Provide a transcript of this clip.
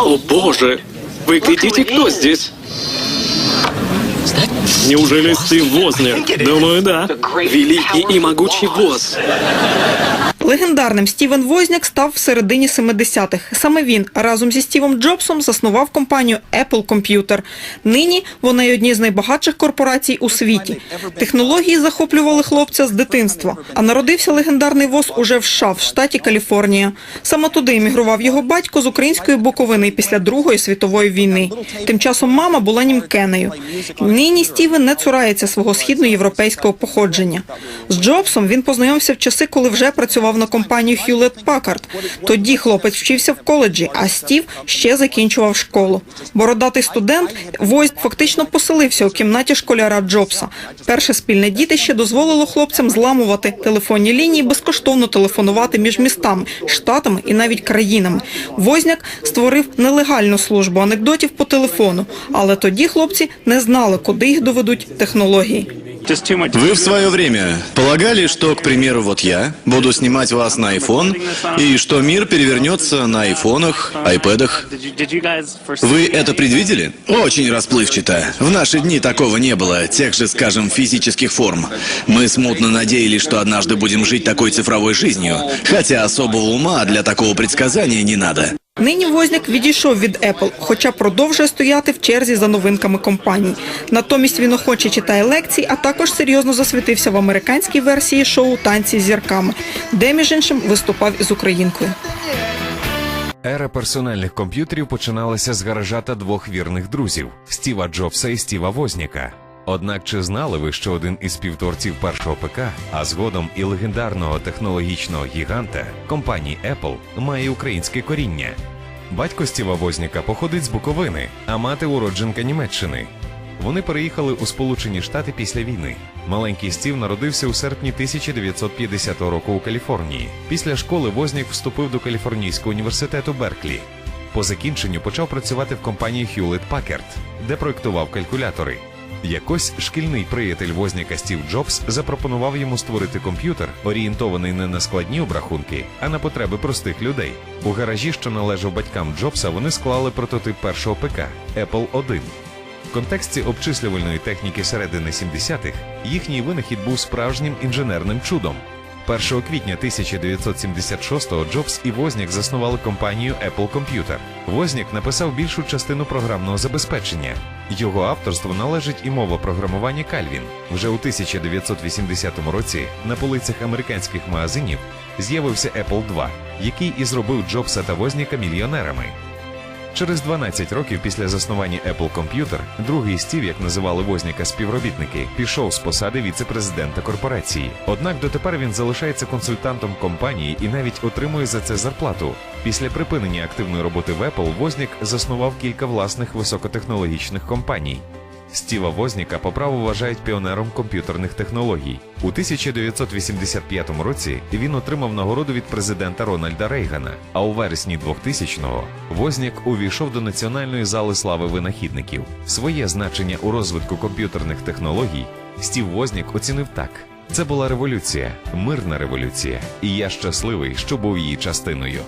О боже! Вы глядите, кто здесь? Неужели Стив Возняк? Думаю, да. Великий и могучий Воз. Легендарним Стівен Возняк став в середині 70-х. Саме він разом зі Стівом Джобсом заснував компанію Apple Computer. Нині вона є однією з найбагатших корпорацій у світі. Технології захоплювали хлопця з дитинства. А народився легендарний воз уже в США, в штаті Каліфорнія. Саме туди емігрував його батько з української Буковини після Другої світової війни. Тим часом мама була німкенею. Нині Стівен не цурається свого східноєвропейського походження. З Джобсом він познайомився в часи, коли вже працював на компанію Hewlett Packard. Тоді хлопець вчився в коледжі, а Стів ще закінчував школу. Бородатий студент Войт фактично поселився у кімнаті школяра Джобса. Перше спільне дітище дозволило хлопцям зламувати телефонні лінії, безкоштовно телефонувати між містами, штатами і навіть країнами. Возняк створив нелегальну службу анекдотів по телефону, але тоді хлопці не знали, куди їх доведуть технології. Вы в свое время полагали, что, к примеру, вот я буду снимать вас на iPhone, и что мир перевернется на айфонах, айпэдах? Вы это предвидели? Очень расплывчато. В наши дни такого не было, тех же, скажем, физических форм. Мы смутно надеялись, что однажды будем жить такой цифровой жизнью, хотя особого ума для такого предсказания не надо. Нині Возняк відійшов від Apple, хоча продовжує стояти в черзі за новинками компаній. Натомість він охоче читає лекції, а також серйозно засвітився в американській версії шоу Танці з зірками, де між іншим виступав із українкою. Ера персональних комп'ютерів починалася з гаража та двох вірних друзів Стіва Джобса і Стіва Возняка. Однак чи знали ви, що один із співтворців першого ПК, а згодом і легендарного технологічного гіганта компанії Apple, має українське коріння? Батько Стіва Возніка походить з Буковини, а мати уродженка Німеччини. Вони переїхали у Сполучені Штати після війни. Маленький Стів народився у серпні 1950 року у Каліфорнії. Після школи Вознік вступив до Каліфорнійського університету Берклі. По закінченню почав працювати в компанії Hewlett Packard, де проєктував калькулятори. Якось шкільний приятель Возняка Стів Джобс запропонував йому створити комп'ютер, орієнтований не на складні обрахунки, а на потреби простих людей. У гаражі, що належав батькам Джобса, вони склали прототип першого ПК Apple 1. В контексті обчислювальної техніки середини 70-х їхній винахід був справжнім інженерним чудом. 1 квітня 1976-го Джобс і Возняк заснували компанію Apple Computer. Возняк написав більшу частину програмного забезпечення. Його авторству належить і мова програмування Кальвін. Вже у 1980 році на полицях американських магазинів з'явився Apple II, який і зробив Джобса та Возняка мільйонерами. Через 12 років після заснування Apple Computer другий Стів, як називали Возніка співробітники, пішов з посади віце-президента корпорації. Однак дотепер він залишається консультантом компанії і навіть отримує за це зарплату. Після припинення активної роботи в Apple Возняк заснував кілька власних високотехнологічних компаній. Стіва Возняка по праву вважають піонером комп'ютерних технологій. У 1985 році він отримав нагороду від президента Рональда Рейгана. А у вересні 2000-го Возняк увійшов до Національної зали слави винахідників. Своє значення у розвитку комп'ютерних технологій Стів Возняк оцінив так: це була революція, мирна революція, і я щасливий, що був її частиною.